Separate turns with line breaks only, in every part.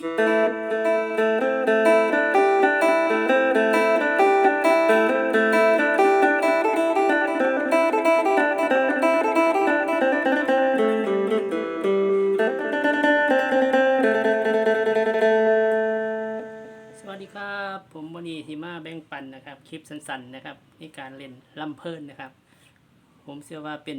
สวัสดีครับ ผมวันนี้ที่มาแบ่งปันนะครับ คลิปสั้นๆนะครับในการเล่นลำเพลินนะครับ ผมเชื่อว่าเป็น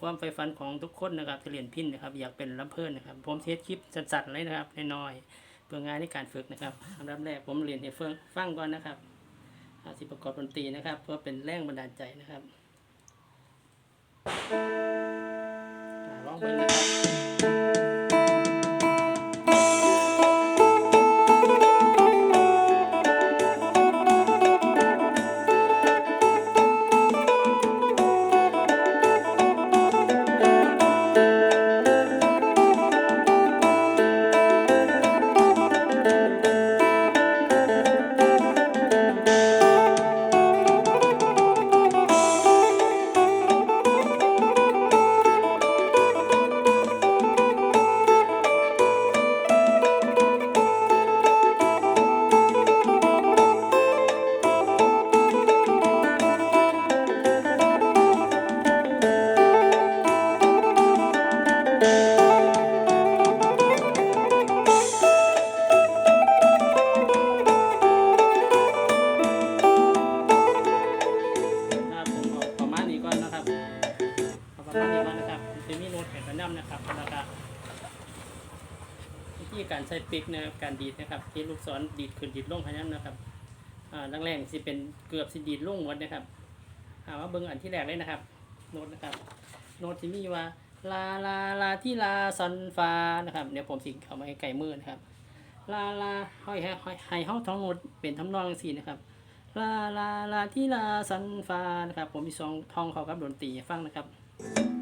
ความใฝ่ฝันของทุกคนนะครับที่เรียนพินนะครับ อยากเป็นลำเพลินนะครับ ผมเทสคลิปสั้นๆเลยนะครับน้อยๆเพื่องานในการฝึกนะครับอันดับแรกผมเรียนให้เฟิงฟังก่อนนะครับอาสิประกอบดนตรีนะครับ เพื่อเป็นแรงบันดาลใจนะครับอ่าลองเบิ่งนะครับ ก่อนนะครับจะมีโน้ตแผ่นระดับนะครับแล้วก็วิธีการใช้ปิกนะครับการดีดนะครับที่ลูกศรดีดขึ้นดีดลงพยันนะครับอ่าแรกๆสิเป็นเกือบสิดีดลงหมดนะครับเอาว่าเบิ้งอันที่แรกเลยนะครับ โน้ตนะครับ โน้ตที่มีว่าลาลาลาที่ลาซอนฟานะครับเดี๋ยวผมสิเอามาให้ไก่มือนะครับลาลาห้อยให้ห้อยห้เฮาท้องโน้ตเป็นทำนองจังซี่นะครับลาลาลาที่ลาซันฟานะครับผมมีสองทองเขากับดนตรีฟังนะครับ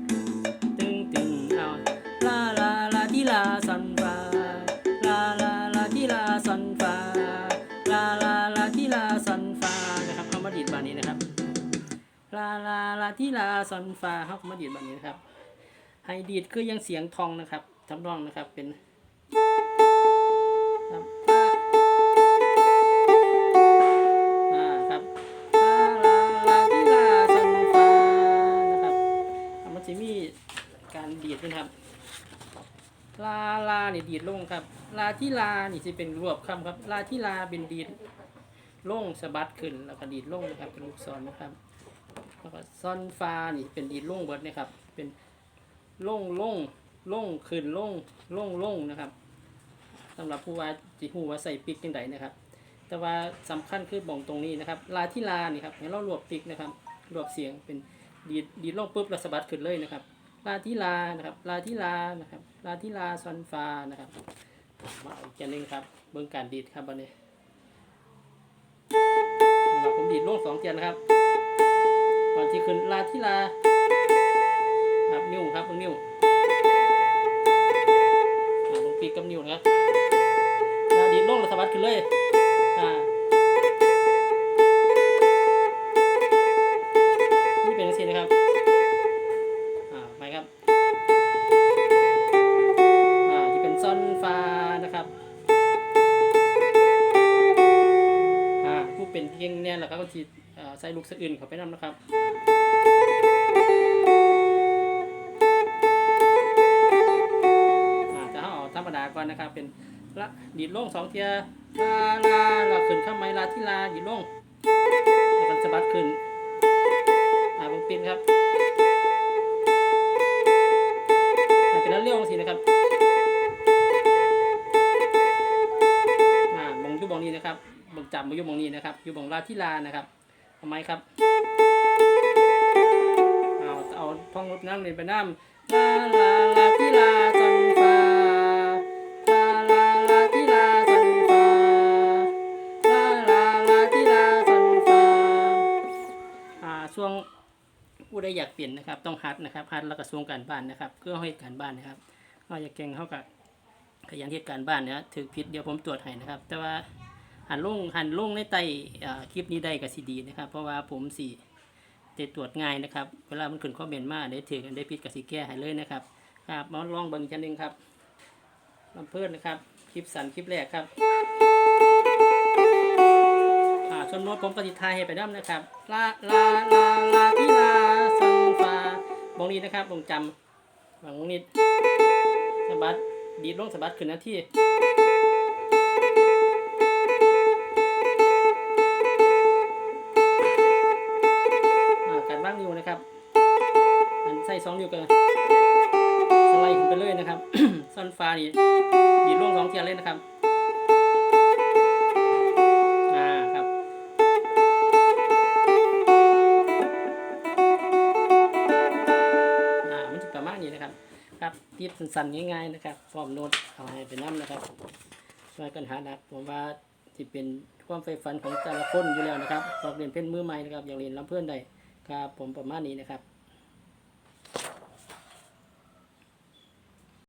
ลาซอนฟาลาลาลาที่ลาซันฟาลาลาลาที่ลาซันฟานะครับเขามาดีดบานนี้นะครับลาลาลาที่ลาซันฟาเขามาดีดบานนี้นะครับไฮดีดคือยังเสียงทองนะครับทำนองนะครับเป็นครับ ลาลาเนี่ยดีดลงครับ ลาที่ลานี่จะเป็นรวบคำครับ ลาที่ลาเป็นดีดลงสะบัดขึ้นแล้วก็ดีดลงนะครับเป็นลูกศรนะครับแล้วก็ซอนฟานี่เป็นดีดลงเบิดนะครับ เป็นลงลงลงขึ้นลงลงลงนะครับสำหรับผู้ว่าจิหูว่าใส่ปิกยังไงนะครับ แต่ว่าสำคัญคือบ่งตรงนี้นะครับ ลาที่ลานี่ครับให้เรารวบปิกนะครับรวบเสียงเป็นดีดดีดลงปุ๊บแล้วสะบัดขึ้นเลยนะครับ ลาทิลานะครับ ลาทิลานะครับ ลาทิลาซอนฟานะครับ มาอีกจะนึงครับ เบื้องการดีดครับวันนี้นะครับผมดีดลงสองเทียนนะครับก่อนที่ขึ้นลาทิลา ครับนิ้วครับเบื้องนิ้วอ่าลงปีกกับนิ้วนะครับลาดีดลงแล้วสะบัดขึ้นเลย เพียงเนี่ยแหละครับก็จะใส่ลูกสะอื่นเข้าไปนำนะครับจะเอาธรรมดาก่อนนะครับ เป็นละดีดลงสองเทียลาลาเราขึ้นข้ามไม้ลาที่ลาดีดลงแล้วกันสะบัดขึ้น นะครับมองจัมาอยุบมองนี้นะครับ อยุบมองลาที่ลานะครับทำไมครับ เอาเอาท่องรถน้ำเรียนไปน้ำลาลาลาที่ลาซันฟาลาลาลาที่ลาซันฟาลาลาลาที่ลาซันฟาอ่าช่วงผู้ใดอยากเปลี่ยนนะครับ ต้องฮัดนะครับฮัดแล้วก็ส่งการบ้านนะครับเพื่อให้การบ้านนะครับเราอยากเก่งเข้ากับขยันเฮ็ดการบ้านเนี่ยถือผิดเดี๋ยวผมตรวจให้นะครับ แต่ว่า หันลงหันลงในใต้อ่าคลิปนี้ได้ก็สิดีนะครับ เพราะว่าผมสิจะตรวจง่ายนะครับ เวลามันขึ้นคอเมนมาได้ถือกันได้ผิดก็สิแก้ให้เลยนะครับครับมาลองเบิ่งอีกจันหนึงครับลำเพิ่อนนะครับ คลิปสั้นคลิปแรกครับอ่าส่วนโน้ตผมก็ติดทายให้ไปน้ำนะครับลาลาลาลาที่ลาสังฟาบงนี้นะครับบงจำบางนี้สะบัดดีดลงสะบัดขึ้นหน้าที่ สองนิ้วกันสไลด์ขึ้นไปเลยนะครับซ่อนฟ้านี่ดีดลงสองเทียนเลยนะครับอ่าครับ อ่ามันจะประมาณนี้นะครับ ครับทิปสั้นๆง่ายๆนะครับฟอร์มโน้ตเอาให้ไปน้ำนะครับช่วยกันหาดักผมว่าที่เป็นความใฝ่ฝันของแต่ละคนอยู่แล้วนะครับสอบเรียนเพ่นมือใหม่นะครับอย่างเรียนรับเพื่อนได้ครับผมประมาณนี้นะครับ